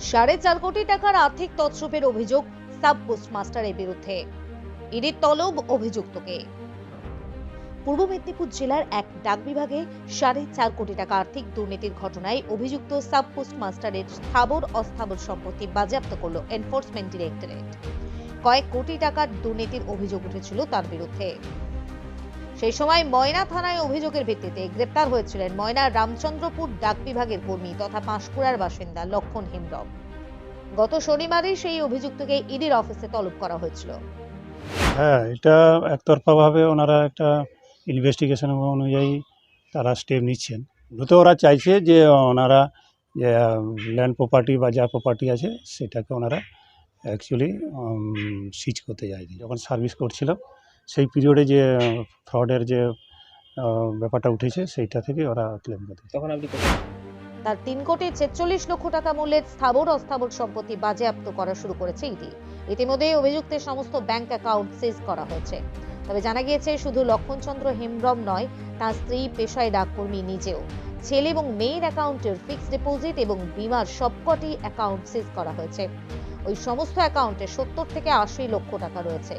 সাড়ে চার কোটি টাকার আর্থিক তছরূপের অভিযোগ সাব পোস্টমাস্টারের বিরুদ্ধে। ইডির তলব অভিযুক্তকে। পূর্ব মেদিনীপুর জেলার এক ডাক বিভাগে সাড়ে চার কোটি টাকা আর্থিক দুর্নীতির ঘটনায় অভিযুক্ত সাব পোস্টমাস্টারের স্থাবর অস্থাবর সম্পত্তি বাজেয়াপ্ত করল এনফোর্সমেন্ট ডিরেক্টরেট। কয়েক কোটি টাকার দুর্নীতির অভিযোগ উঠেছিল তার বিরুদ্ধে। সেই সময় ময়না থানায় অভিযোগের ভিত্তিতে গ্রেপ্তার হয়েছিলেন ময়না রামচন্দ্রপুর ডাক বিভাগের কর্মী তথা পাঁশকুড়ার বাসিন্দা লক্ষণ হেমব্রম। গত শনিবারই সেই অভিযুক্তকে ইডির অফিসে তলব করা হয়েছিল। হ্যাঁ এটা একতরফাভাবে ওনারা একটা ইনভেস্টিগেশন অনুযায়ী তারা স্টেপ নিচ্ছেন। মূলত ওরা চাইছে যে ওনারা, যে ল্যান্ড প্রপার্টি বা যা প্রপার্টি আছে সেটাকে ওনারা অ্যাকচুয়ালি সিজ করতে চাইছে। যখন সার্ভিস করছিলাম সেই পিরিয়ডে যে ফ্রডের যে ব্যাপারটা উঠেছে সেইটা থেকে ওরা ক্লেম চায়। তখন আপনি তার তিন কোটি ছেচল্লিশ লক্ষ টাকা মূল্যের স্থাবর অস্থাবর সম্পত্তি বাজেয়াপ্ত করা শুরু করেছে ইডি। ইতিমধ্যে অভিযুক্তের সমস্ত ব্যাংক অ্যাকাউন্ট সিজ করা হয়েছে। তবে জানা গিয়েছে শুধু লক্ষণচন্দ্র হেমব্রম নয় তার স্ত্রী পেশায় ডাককর্মী নিজেও। ছেলে এবং মেয়ের অ্যাকাউন্টের ফিক্সড ডিপোজিট এবং বিমার সবকটি অ্যাকাউন্ট সিজ করা হয়েছে। ওই সমস্ত অ্যাকাউন্টে সত্তর থেকে আশি লক্ষ টাকা রয়েছে।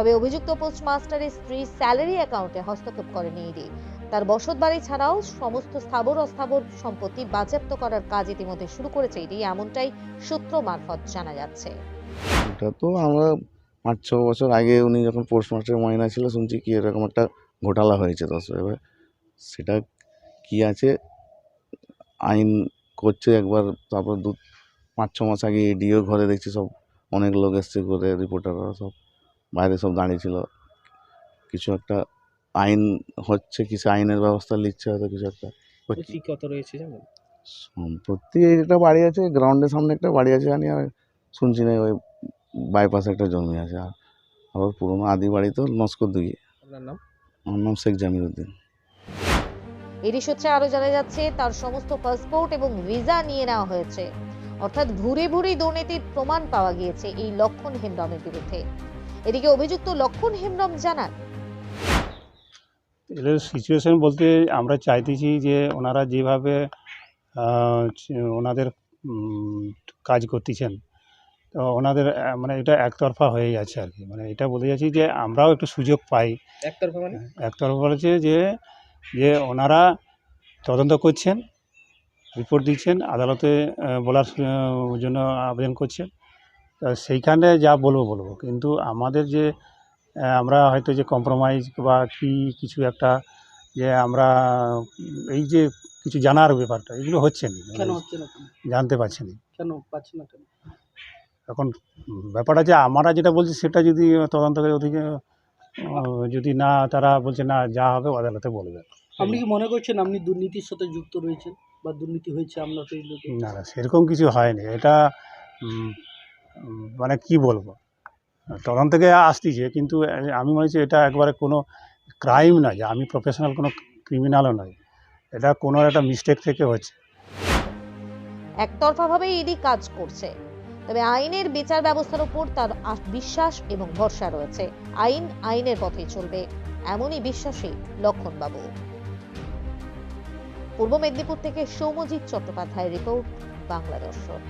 তবে অভিযুক্ত পোস্টমাস্টারের স্ত্রী স্যালারি অ্যাকাউন্টে হস্তক্ষেপ করেনি ইডি। তার বসত বাড়ি ছাড়াও সমস্ত স্থাবর অস্থাবর সম্পত্তি বাজেয়াপ্ত করার কাজ ইতিমধ্যে শুরু করেছে এটি এমনটাই সূত্র মারফত জানা যাচ্ছে। এটা তো আমরা পাঁচ ছ বছর আগে উনি যখন পোস্টমাস্টার ময়না ছিল, শুনছি কি এরকম একটা ঘোটালা হয়েছে তো। এবার সেটা কি আছে? আইন করছে একবার, তারপর দু, পাঁচ ছ মাস আগে এডিও ঘরে দেখছি সব অনেক লোক এসছে করে, রিপোর্টাররা সব। বাইরে সব দাঁড়িয়ে ছিল কিছু একটা আইন হচ্ছে কিছু আইনের ব্যবস্থা নিচ্ছে হয়তো কিছু একটা। কত রয়েছে জানেন? সম্পত্তি একটা বাড়ি আছে গ্রাউন্ডের সামনে একটা বাড়ি আছে জানি আর শুনছি না ওই বাইপাসে একটা জমি আছে আর। আবার পুরোনো আদি বাড়ি তো নস্কর দুই আপনার নাম? আমার নাম শেখ জামির উদ্দিন। এরই সূত্রে আরও জানা যাচ্ছে তার সমস্ত পাসপোর্ট এবং ভিসা নিয়ে নেওয়া হয়েছে। অর্থাৎ ভুরি ভুরি দুর্নীতির প্রমাণ পাওয়া গিয়েছে এই লক্ষণ হেমব্রমের বিরুদ্ধে। এদিকে অভিযুক্ত লক্ষণ হেমব্রম জানান। এদের সিচুয়েশন বলতে আমরা চাইতেছি যে ওনারা যেভাবে ওনাদের কাজ করতেছেন তো ওনাদের মানে এটা একতরফা হয়ে যাচ্ছে আর কি। মানে এটা বলতে চাইছি যে আমরাও একটু সুযোগ পাই। একতরফা মানে? একতরফা বলেছে যে যে ওনারা তদন্ত করছেন রিপোর্ট দিচ্ছেন আদালতে বলার জন্য আবেদন করছেন। তা সেইখানে যা বলব বলব। কিন্তু আমাদের যে আমরা হয়তো যে কম্প্রোমাইজ বা কি কিছু একটা যে আমরা এই যে কিছু জানার ব্যাপারটা এগুলো হচ্ছে না। কেন হচ্ছে না? জানতে পারছি না। কেন পাচ্ছি না কেন? এখন ব্যাপারটা যে আমরা যেটা বলছি সেটা যদি তদন্তকারী ওদিকে আহ, যদি না তারা বলছে না যা হবে আদালতে বলবে। আপনি কি মনে করছেন আপনি দুর্নীতির সাথে যুক্ত রয়েছেন? বা দুর্নীতি হয়েছে আপনার এই না না সেরকম কিছু হয়নি। এটা মানে কি বলব? তদন্ত থেকে আসতেছে, কিন্তু আমি মনে হচ্ছে এটা একবারে কোনো ক্রাইম না যে আমি প্রফেশনাল কোনো ক্রিমিনালও নয় এটা কোনো একটা মিস্টেক থেকে হচ্ছে একতরফাভাবে ইডি কাজ করছে। তবে আইনের বিচার ব্যবস্থার উপর তার বিশ্বাস এবং ভরসা রয়েছে। আইন আইনের পথে চলবে, এমনই বিশ্বাসী লক্ষণবাবু। পূর্ব মেদিনীপুর থেকে সৌমজিৎ চট্টোপাধ্যায়ের রিপোর্ট, বাংলা দর্শন।